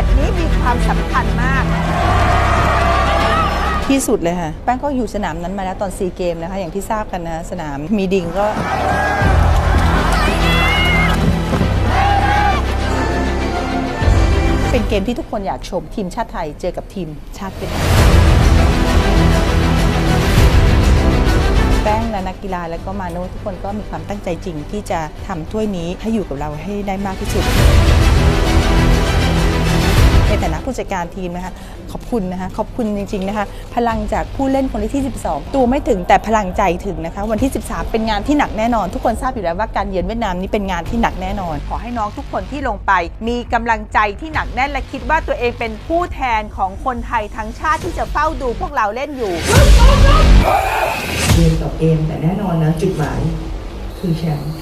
ตช์นี้มีความสำคัญมาก ที่สุดเลยค่ะแป้งก็อยู่สนามนั้นมาแล้วตอนซีเกมนะคะ อย่างที่ทราบกันนะ สนามมีดิงก็ เป็นเกมที่ทุกคนอยากชมทีมชาติไทยเจอกับทีมชาติเวียดนามแป้งและนักกีฬาแล้วก็มาโนทุกคนก็มีความตั้งใจจริงที่จะทำถ้วยนี้ให้อยู่กับเราให้ได้มากที่สุด ผู้จัดการทีมนะคะขอบคุณนะคะขอบคุณจริงๆนะคะพลังจากผู้เล่นคนที่ 12 ตัวไม่ถึงแต่พลังใจถึงนะคะวันที่ 13 เป็นงานที่หนักแน่นอน ทุกคนทราบอยู่แล้วว่าการเยือนเวียดนามนี้เป็นงานที่หนักแน่นอน ขอให้น้องทุกคนที่ลงไป มีกำลังใจที่หนักแน่นและคิดว่าตัวเองเป็นผู้แทนของคนไทยทั้งชาติที่จะเฝ้าดูพวกเราเล่นอยู่เกมต่อเกมแต่แน่นอนนะจุดหมายคือแชมป์